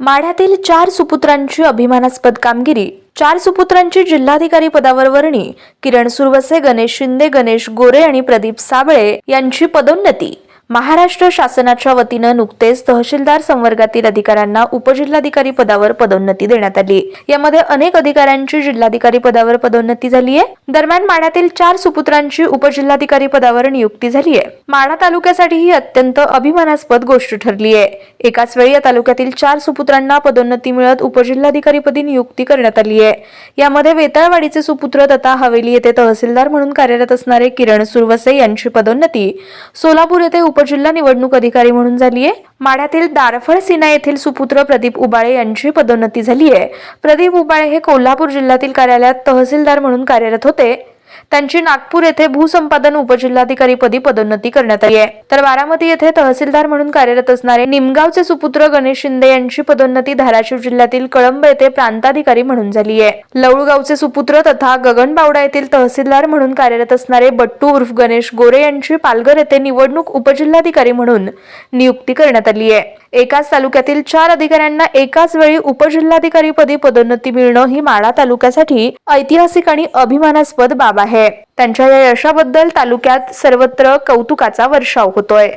माढ्यातील चार सुपुत्रांची अभिमानास्पद कामगिरी चार सुपुत्रांची जिल्हाधिकारी पदावर वर्णी किरण सुरवसे गणेश शिंदे गणेश गोरे आणि प्रदीप साबळे यांची पदोन्नती. महाराष्ट्र शासनाच्या वतीनं नुकतेच तहसीलदार संवर्गातील अधिकाऱ्यांना उपजिल्हाधिकारी पदावर पदोन्नती देण्यात आली. यामध्ये अनेक अधिकाऱ्यांची जिल्हाधिकारी पदावर पदोन्नती झाली आहे दरम्यान माढ्यातील चार सुपुत्रांची उपजिल्हाधिकारी पदावर नियुक्ती झाली आहे माढा तालुक्यासाठी ही अत्यंत अभिमानास्पद गोष्ट ठरली आहे एकाच वेळी या तालुक्यातील चार सुपुत्रांना पदोन्नती मिळत उपजिल्हाधिकारीपदी नियुक्ती करण्यात आली आहे यामध्ये वेताळवाडीचे सुपुत्र तथा हवेली येथे तहसीलदार म्हणून कार्यरत असणारे किरण सुरवसे यांची पदोन्नती सोलापूर येथे उपजिल्हा निवडणूक अधिकारी म्हणून झाली आहे माढ्यातील दारफळ सिना येथील सुपुत्र प्रदीप उबाळे यांची पदोन्नती झाली आहे प्रदीप उबाळे हे कोल्हापूर जिल्ह्यातील कार्यालयात तहसीलदार म्हणून कार्यरत होते. त्यांची नागपूर येथे भूसंपादन उपजिल्हाधिकारी पदी पदोन्नती करण्यात आली आहे. तर बारामती येथे तहसीलदार म्हणून कार्यरत असणारे निमगावचे सुपुत्र गणेश शिंदे यांची पदोन्नती धाराशिव जिल्ह्यातील कळंब येथे प्रांताधिकारी म्हणून झाली आहे. लवळगावचे सुपुत्र तथा गगनबावडा येथील तहसीलदार म्हणून कार्यरत असणारे बट्टू उर्फ गणेश गोरे यांची पालघर येथे निवडणूक उपजिल्हाधिकारी म्हणून नियुक्ती करण्यात आली आहे. एकाच तालुक्यातील चार अधिकाऱ्यांना एकाच वेळी उपजिल्हाधिकारी पदी पदोन्नती मिळणं ही माळा तालुक्यासाठी ऐतिहासिक आणि अभिमानास्पद बाब आहे. आहे. त्यांच्या या यशाबद्दल तालुक्यात सर्वत्र कौतुकाचा वर्षाव होतोय.